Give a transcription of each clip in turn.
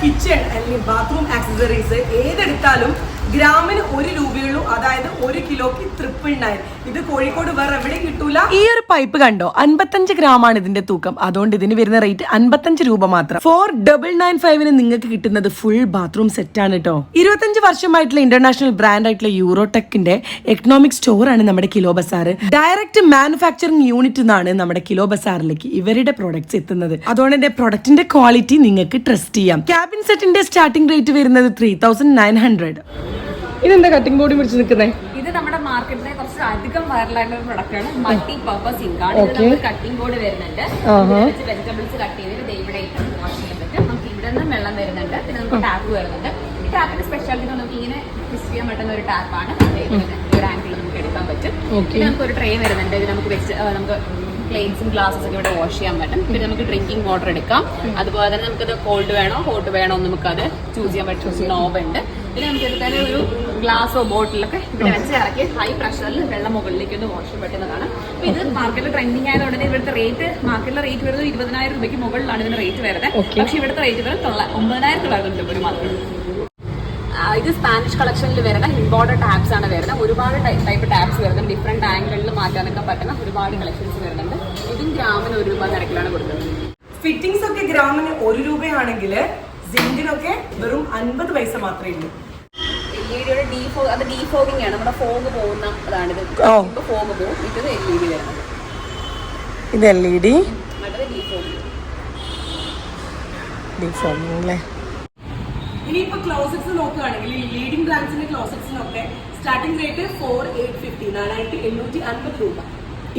Kitchen അല്ലെങ്കിൽ bathroom accessories ഏതെടുത്താലും ഗ്രാമിന് ഒരു രൂപയുള്ളൂ ഒരു കിലോക്ക് നയൻ ഇത് കോഴിക്കോട് വേറെ എവിടെ കിട്ടൂല. ഈ ഒരു പൈപ്പ് കണ്ടോ? അൻപത്തഞ്ച് ഗ്രാം ആണ് ഇതിന്റെ തൂക്കം. അതുകൊണ്ട് ഇതിന് വരുന്ന റേറ്റ് അൻപത്തഞ്ച് രൂപ മാത്രം. ഫോർ ഡബിൾ നയൻ ഫൈവിന് നിങ്ങൾക്ക് കിട്ടുന്നത് ഫുൾ ബാത്റൂം സെറ്റ് ആണ് കേട്ടോ ഇരുപത്തഞ്ച് വർഷമായിട്ടുള്ള ഇന്റർനാഷണൽ ബ്രാൻഡ് ആയിട്ടുള്ള യൂറോടെക്കിന്റെ എക്കണോമിക് സ്റ്റോർ ആണ് നമ്മുടെ Kilo Bazaar. Direct manufacturing unit നിന്നാണ് നമ്മുടെ കിലോ ബസാറിലേക്ക് ഇവരുടെ പ്രോഡക്ട്സ് എത്തുന്നത്. അതുകൊണ്ട് എന്റെ പ്രൊഡക്റ്റിന്റെ ക്വാളിറ്റി നിങ്ങൾക്ക് ട്രസ്റ്റ് ചെയ്യാം. ക്യാബിൻ സെറ്റിന്റെ സ്റ്റാർട്ടിംഗ് റേറ്റ് വരുന്നത് ത്രീ തൗസൻഡ് നയൻ ഹൺഡ്രഡ് ഇതെന്താ കട്ടിംഗ് ബോർഡ് പിടിച്ച് നിൽക്കുന്നത് ഇത് നമ്മുടെ മാർക്കറ്റിലെ കുറച്ച് അധികം വൈറലായിട്ടുള്ള പ്രൊഡക്റ്റ് ആണ്. മൾട്ടി പർപ്പസ് ഇങ്ക് ആണ്. കട്ടിംഗ് ബോർഡ് വരുന്നുണ്ട്. വെജിറ്റബിൾസ് കട്ട് ചെയ്തിട്ട് ഇവിടെ വാഷ് ചെയ്യാൻ പറ്റും. നമുക്ക് ഇവിടെ നിന്ന് വെള്ളം വരുന്നുണ്ട്. പിന്നെ നമുക്ക് ടാപ്പ് വരുന്നുണ്ട്. ഈ ടാപ്പിന്റെ സ്പെഷ്യാലിറ്റി നമുക്ക് ഇങ്ങനെ ട്വിസ്റ്റ് ചെയ്യാൻ പറ്റുന്ന ഒരു ടാപ്പാണ് ഒരു ആംഗിൾ നമുക്ക് എടുക്കാൻ പറ്റും. പിന്നെ നമുക്ക് ഒരു ട്രേ വരുന്നുണ്ട്. ഇത് നമുക്ക് വെച്ച് നമുക്ക് പ്ലേറ്റ്സും ഗ്ലാസ്സും ഒക്കെ ഇവിടെ വാഷ് ചെയ്യാൻ പറ്റും. പിന്നെ നമുക്ക് ഡ്രിങ്കിങ് വാട്ടർ എടുക്കാം. അതുപോലെ തന്നെ നമുക്കത് കോൾഡ് വേണോ? ഹോട്ട് വേണോ നമുക്ക് നമുക്കത് ചൂസ് ചെയ്യാൻ പറ്റും. നോബ് ഉണ്ട്. പിന്നെ നമുക്ക് എടുത്താലും ഒരു ഗ്ലാസോ ബോട്ടിലൊക്കെ ഇവിടെ വെച്ച് ഇറക്കി ഹൈ പ്രഷറിൽ വെള്ളം മുകളിലേക്ക് ഒന്ന് വാഷ് ചെയ്യാൻ പറ്റുന്നതാണ്. അപ്പൊ ഇത് മാർക്കറ്റിൽ ട്രെൻഡിങ് ആയതുകൊണ്ട് തന്നെ ഇവിടുത്തെ റേറ്റ് മാർക്കറ്റിലെ റേറ്റ് വരുന്നത് ഇരുപതിനായിരം രൂപയ്ക്ക് മുകളിലാണ് ഇതിന്റെ റേറ്റ് വരുന്നത്. പക്ഷെ ഇവിടുത്തെ റേറ്റ് വരുന്നത് തൊള്ള- ഒമ്പതിനായിരത്തി തൊള്ളായിരത്തി രൂപ ഒരു മാത്രം ആ, ഇത് സ്പാനിഷ് കളക്ഷനിൽ വരുന്ന ഇമ്പോർട്ടഡ് ടാപ്സ് ആണ് വരുന്നത്. ഒരുപാട് ടൈപ്പ് ടാപ്സ് വരുന്നുണ്ട്. ഡിഫറെന്റ് ആംഗിളിൽ മാറ്റാനൊക്കെ പറ്റുന്ന ഒരുപാട് കളക്ഷൻസ് വരുന്നുണ്ട്. ഇതും ഗ്രാമിന് ഒരു രൂപ നിരക്കിലാണ് കൊടുക്കുന്നത്. ഫിറ്റിംഗ്സ് ഒക്കെ ഗ്രാമിന് ഒരു രൂപയാണെങ്കിൽ സിങ്കിനൊക്കെ വെറും അൻപത് പൈസ മാത്രമേ ഉള്ളൂ. ഡിയുടെ ഡീഫോ അത് ആണ്. നമ്മുടെ ഫോഗ് പോകുന്ന അതാണ് ഇത്. ഇപ്പൊ ഫോഗ് പോകും. ഇത് എൽ ഇ ഡി വരുന്നത്. ഇത് എൽ ഇ ഡി മറ്റത് അല്ലേ ഇനിയിപ്പോ ക്ലോസറ്റ്സ് നോക്കുകയാണെങ്കിൽ ലീഡിംഗ് ബ്രാൻഡ്സിന്റെ ക്ലോസറ്റ്സിനൊക്കെ starting rate four eight fifty നാലായിരത്തി എണ്ണൂറ്റി അൻപത് രൂപ.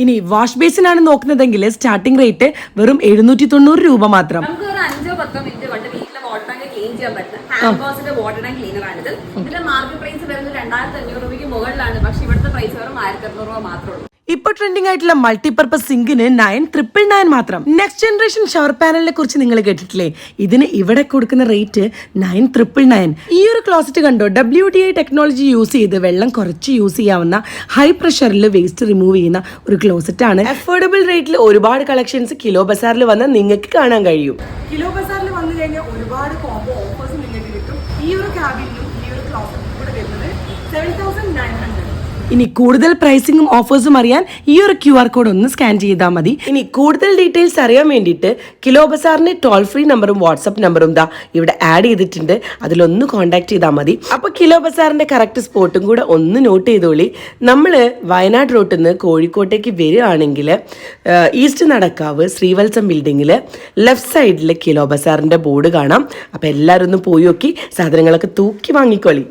ഇനി വാഷ് ബേസിനാണ് നോക്കുന്നതെങ്കിൽ സ്റ്റാർട്ടിംഗ് റേറ്റ് വെറും എഴുന്നൂറ്റി തൊണ്ണൂറ് രൂപ മാത്രം. നമുക്ക് ഒരു അഞ്ചോ പത്തോ മിനിറ്റ് കൊണ്ട് വീട്ടിലെ വാട്ടർ ടാങ്ക് ക്ലീൻ ചെയ്യാൻ പറ്റുന്ന ഹാൻഡ് വാഷിന്റെ വാട്ടർ ടാങ്ക് ക്ലീനർ ആണിത്. ഇതിന്റെ മാർക്കറ്റ് പ്രൈസ് വരുന്നത് രണ്ടായിരത്തി അഞ്ഞൂറ് രൂപയ്ക്ക് മുകളിലാണ്. പക്ഷെ ഇവിടുത്തെ പ്രൈസ് വെറും ആയിരത്തി അറുന്നൂറ് രൂപ മാത്രമേ ഉള്ളൂ. ഇപ്പൊ ട്രെൻഡിംഗ് ആയിട്ടുള്ള മൾട്ടിപർപ്പസ് സിങ്കിന് നയൻ ട്രിപ്പിൾ നയൻ മാത്രം. നെക്സ്റ്റ് ജനറേഷൻ ഷവർ പാനലിനെ കുറിച്ച് നിങ്ങൾ കേട്ടിട്ടില്ലേ? ഇതിന് ഇവിടെ കൊടുക്കുന്ന റേറ്റ് നയൻ ട്രിപ്പിൾ നയൻ ഈ ഒരു ക്ലോസറ്റ് കണ്ടോ? W D I technology use ചെയ്ത് വെള്ളം കുറച്ച് യൂസ് ചെയ്യാവുന്ന ഹൈ പ്രഷറിൽ വേസ്റ്റ് റിമൂവ് ചെയ്യുന്ന ഒരു ക്ലോസറ്റ് ആണ്. അഫോർഡബിൾ റേറ്റിൽ ഒരുപാട് കളക്ഷൻസ് കിലോ ബസാറിൽ വന്ന് നിങ്ങൾക്ക് കാണാൻ കഴിയും. കിലോ ബസാറിൽ വന്നു കഴിഞ്ഞാൽ ഒരുപാട് കോംബോ ഓഫേഴ്സ് നിങ്ങൾക്ക് കിട്ടും. ഈ ഒരു ക്യാബിനും ഈ ഒരു ക്ലോസറ്റും കൂടെ വരുന്നത് സെവൻ തൗസൻഡ് നയൻ ഹൺഡ്രഡ് ഇനി കൂടുതൽ പ്രൈസിംഗും ഓഫേഴ്സും അറിയാൻ ഈ ഒരു ക്യു ആർ കോഡ് ഒന്ന് സ്കാൻ ചെയ്താൽ മതി. ഇനി കൂടുതൽ ഡീറ്റെയിൽസ് അറിയാൻ വേണ്ടിയിട്ട് കിലോ ബസാറിന്റെ ടോൾ ഫ്രീ നമ്പറും വാട്സപ്പ് നമ്പറും ദാ ഇവിടെ ആഡ് ചെയ്തിട്ടുണ്ട്. അതിലൊന്ന് കോൺടാക്ട് ചെയ്താൽ മതി. അപ്പോൾ കിലോ ബസാറിന്റെ കറക്റ്റ് സ്പോട്ടും കൂടെ ഒന്ന് നോട്ട് ചെയ്തോളി. നമ്മൾ വയനാട് റോട്ടിൽ നിന്ന് കോഴിക്കോട്ടേക്ക് വരികയാണെങ്കിൽ ഈസ്റ്റ് നടക്കാവ് ശ്രീവത്സം ബിൽഡിങ്ങിൽ ലെഫ്റ്റ് സൈഡിൽ കിലോ ബസാറിന്റെ ബോർഡ് കാണാം. അപ്പോൾ എല്ലാവരും ഒന്ന് പോയി നോക്കി. സാധനങ്ങളൊക്കെ തൂക്കി വാങ്ങിക്കോളി.